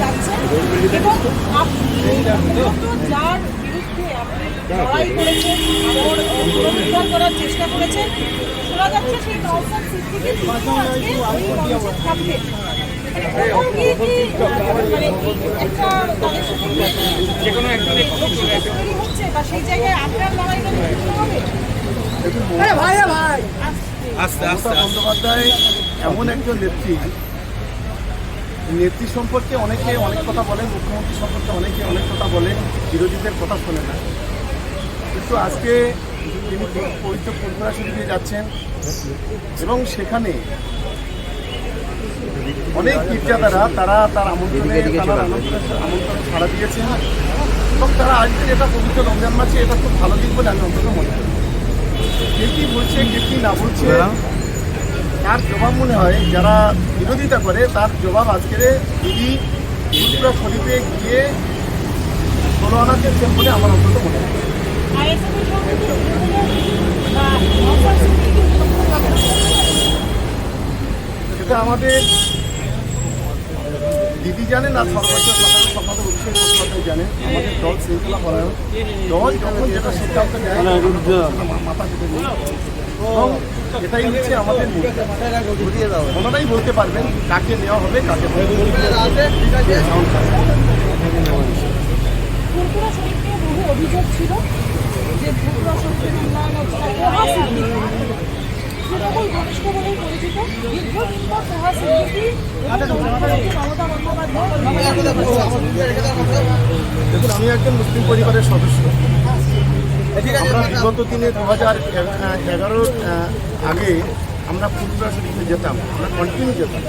যাচ্ছে এবং আপনি যার বিরুদ্ধে আপনি লড়াই করেছেন পুনরুদ্ধার করার চেষ্টা করেছেন শোনা যাচ্ছে সেই নওসাদ সিদ্দিকি কিন্তু আজকে ওই মঞ্চে থাকবেন। মানে আপনার লড়াইটা যুক্ত হবে? মমতা বন্দ্যোপাধ্যায় এমন একজন নেত্রী নেত্রী সম্পর্কে অনেকে অনেক কথা বলেন মুখ্যমন্ত্রী সম্পর্কে অনেকে অনেক কথা বলেন বিরোধীদের কথা শোনে না। কিন্তু আজকে তিনি পবিত্র ফুলপুরা দিয়ে যাচ্ছেন এবং সেখানে অনেক গির্জাদারা তারা তার আমন্ত্রণে তারা আমন্ত্রণ ছাড়া দিয়েছেন এবং তারা আজকে এটা পবিত্র রমজান মাসে এটা খুব ভালো দিক বলে আমি অন্তত মনে করি। কে কি বলছে কে কি না বলছে তার জবাব মনে হয়, যারা বিরোধিতা করে, তার জবাব আজকের দিদি ফুলপুরা শরীফে গিয়ে ষোলো আনা দিয়েছেন বলে আমার অন্তত মনে হয়। সেটা সঙ্গে কি তৃণমূলের বা নওসাদ সিদ্দিকির কোনো ব্যাপার? সেটা আমাদের দিদি জানেন আর সর্বোচ্চ সাধারণ সম্পাদক অভিষেক বন্দ্যোপাধ্যায় জানেন। আমাদের দল শৃঙ্খলা পরায়ণ। দল যখন যেটা সিদ্ধান্ত নেয় মাথা পেতে নেই এবং এটাই হচ্ছে আমাদের ওনারাই বলতে পারবেন কাকে নেওয়া হবে কাকে অভিযোগ ছিল যে উন্নয়ন হচ্ছে তৃণমূল ঘনিষ্ঠ বলেই পরিচিত দীর্ঘদিন পর পোহা সিদ্দিকি এবং মুখ্যমন্ত্রী মমতা বন্দ্যোপাধ্যায় দেখুন, আমি একজন মুসলিম পরিবারের সদস্য। আমরা বিগত দিনে দু হাজার এগারোর আগে আমরা ফুলপুরা শরীফে যেতাম, আমরা কন্টিনিউ যেতাম।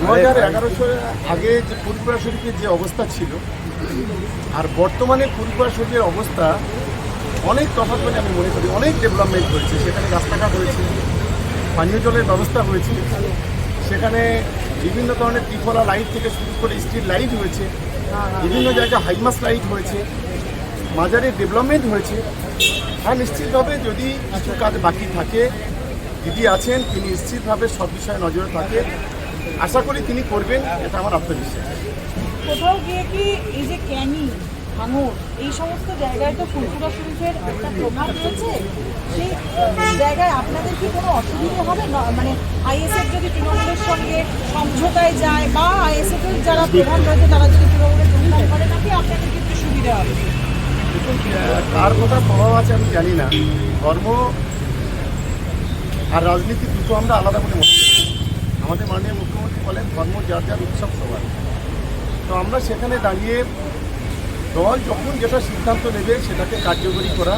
দু হাজার এগারো আগে যে ফুলপুরা শরীফের যে অবস্থা ছিল, আর বর্তমানে ফুলপুরা শরীফের অবস্থা অনেক তফাৎ বলে আমি মনে করি, অনেক ডেভেলপমেন্ট হয়েছে। সেখানে রাস্তাঘাট হয়েছে, পানীয় জলের ব্যবস্থা হয়েছে। সেখানে বিভিন্ন ধরনের ত্রিফলা লাইট থেকে শুরু করে স্ট্রিট লাইট হয়েছে, বিভিন্ন জায়গায় হাইমাস লাইট হয়েছে মাজারে ডেভেলপমেন্ট হয়েছে। হ্যাঁ নিশ্চিতভাবে যদি কিছু কাজ বাকি থাকে, দিদি আছেন, তিনি নিশ্চিতভাবে সব বিষয়ে নজরে থাকে। আশা করি তিনি করবেন, এটা আমার আত্মবিশ্বাস। কোথাও গিয়ে কি এই যে ক্যানি ভাঙর। এই সমস্ত জায়গায় তো ফুলপুরা শরীফের একটা প্রভাব রয়েছে। সেই জায়গায় আপনাদের কি কোনো অসুবিধা হবে? না মানে আইএসএফ যদি তৃণমূলের সঙ্গে সমঝোতায় যায় বা আইএসএফ এর যারা প্রধান রয়েছে, তারা যদি তৃণমূলের যোগদান করে, নাকি আপনাদের কিন্তু সুবিধা হবে? কার কথা প্রভাব আছে আমি জানি না। ধর্ম আর রাজনীতি দুটো আমরা আলাদা করে মনে করি। আমাদের মাননীয় মুখ্যমন্ত্রী বলেন, ধর্ম যার যার উৎসব সবার তো আমরা সেখানে দাঁড়িয়ে দল যখন যেটা সিদ্ধান্ত নেবে সেটাকে কার্যকরী করা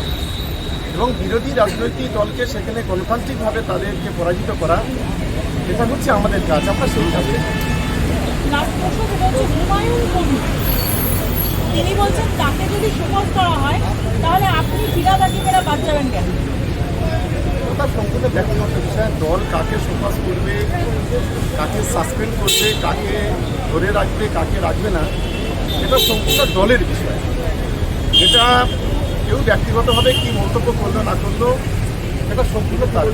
এবং বিরোধী রাজনৈতিক দলকে সেখানে গণতান্ত্রিকভাবে তাদেরকে পরাজিত করা এটা হচ্ছে আমাদের কাজ। আমরা সেই কাজে তিনি বলছেন তাকে যদি সুপার করা হয় তাহলে আপনি ফিরাদ আকিমেরা বাদ যাবেন কেন? ওটা সম্পূর্ণ ব্যক্তিগত বিষয়। দল কাকে সুপাস করবে কাকে সাসপেন্ড করবে কাকে ধরে রাখবে কাকে রাখবে না এটা সম্পূর্ণ দলের বিষয় যেটা কেউ ব্যক্তিগতভাবে কি মন্তব্য করল না করল, এটা সম্পূর্ণ তার।